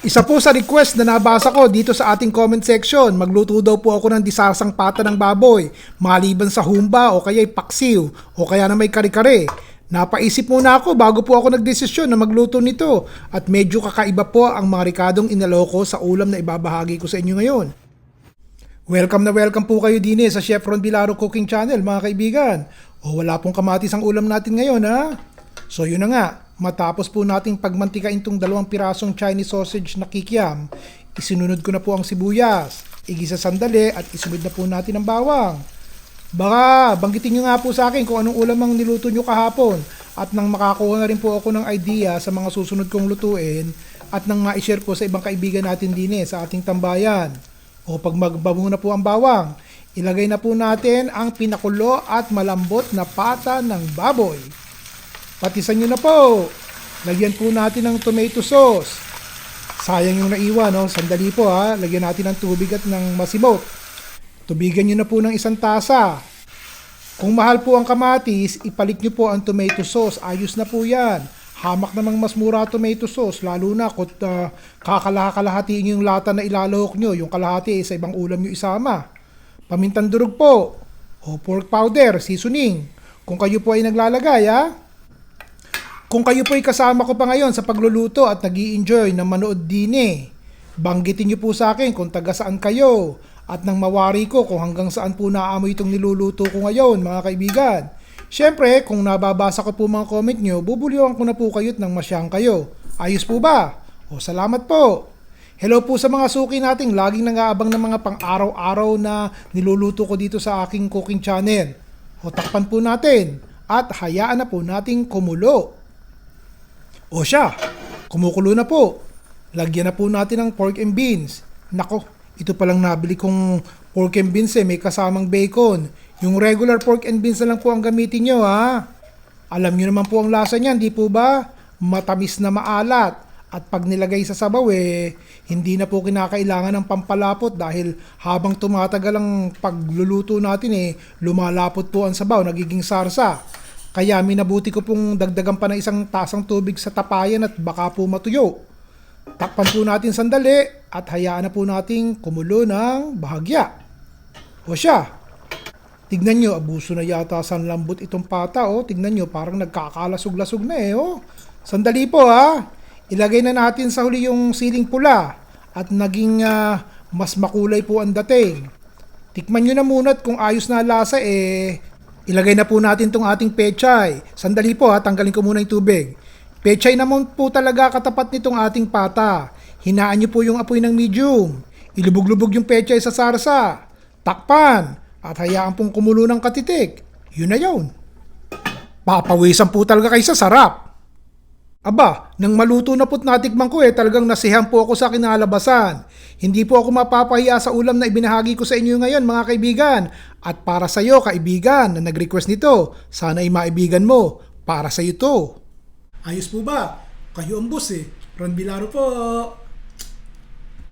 Isa po sa request na nabasa ko dito sa ating comment section, magluto daw po ako ng disasang pata ng baboy, maliban sa humba o kaya paksiw o kaya na may kare-kare. Napaisip muna ako bago po ako nagdesisyon na magluto nito at medyo kakaiba po ang mga rikadong inaloko sa ulam na ibabahagi ko sa inyo ngayon. Welcome na welcome po kayo din eh sa Chef Ron Bilaro Cooking Channel mga kaibigan. O wala pong kamatis ang ulam natin ngayon ha. So yun na nga, matapos po nating pagmantikain tong dalawang pirasong Chinese sausage na kikiam, isinunod ko na po ang sibuyas, igisa sandali at isunod na po natin ang bawang. Baka banggitin nyo nga po sa akin kung anong ulam ang niluto nyo kahapon at nang makakuha na rin po ako ng idea sa mga susunod kong lutuin at nang ma-share po sa ibang kaibigan natin din eh, sa ating tambayan. O pag magbago na po ang bawang, ilagay na po natin ang pinakulo at malambot na pata ng baboy. Patisan nyo na po. Lagyan po natin ng tomato sauce. Sayang yung naiwan, no? Sandali po ha. Lagyan natin ng tubig at ng masimot. Tubigan nyo na po ng isang tasa. Kung mahal po ang kamatis, ipalit nyo po ang tomato sauce. Ayos na po yan. Hamak namang mas mura tomato sauce, lalo na kung uh, kakalahakalahati nyo yung lata na ilalahok nyo, yung kalahati sa ibang ulam nyo isama. Pamintang durog po, o pork powder, seasoning. Kung kayo po ay naglalagay, ha? Kung kayo po ay kasama ko pa ngayon sa pagluluto at nag enjoy na manood din eh, banggitin niyo po sa akin kung taga saan kayo at nang mawari ko kung hanggang saan po naamoy itong niluluto ko ngayon mga kaibigan. Siyempre, kung nababasa ko po mga comment nyo, bubulyohan ko na po kayo at nang masyang kayo. Ayos po ba? O salamat po. Hello po sa mga suki nating laging nag-aabang ng mga pang-araw-araw na niluluto ko dito sa aking cooking channel. O takpan po natin at hayaan na po nating kumulo. O siya, kumukulo na po. Lagyan na po natin ng pork and beans. Nako, ito palang nabili kong pork and beans eh, may kasamang bacon. Yung regular pork and beans na lang po ang gamitin nyo ha. Alam nyo naman po ang lasa niyan, di po ba? Matamis na maalat. At pag nilagay sa sabaw eh, hindi na po kinakailangan ng pampalapot dahil habang tumatagal ang pagluluto natin eh, lumalapot po ang sabaw, nagiging sarsa. Kaya minabuti ko pong dagdagan pa ng isang tasang tubig sa tapayan at baka po matuyo. Takpan po natin sandali at hayaan na po nating kumulo ng bahagya. O siya, tignan nyo, abuso na yata sa lambot itong pata. O, tignan nyo, parang nagkakalasog-lasog na eh. O. Sandali po ha. Ilagay na natin sa huli yung siling pula at naging ah, mas makulay po ang dating. Tikman nyo na muna at kung ayos na lasa eh, ilagay na po natin tong ating pechay. Sandali po ha, tanggalin ko muna yung tubig. Pechay naman po talaga katapat nitong ating pata. Hinaan nyo po yung apoy ng medium. Ilubog-lubog yung pechay sa sarsa. Takpan. At hayaan pong kumulo ng katitik. Yun na yun. Papawisan po talaga kayo sa sarap. Aba, nang maluto na po't natikman ko eh, talagang nasihan po ako sa kinalabasan. Hindi po ako mapapahiya sa ulam na ibinahagi ko sa inyo ngayon mga kaibigan. At para sa iyo kaibigan na nag-request nito, sana ay maibigan mo. Para sa iyo to. Ayos po ba? Kayo ang boss eh. Ron Bilaro po.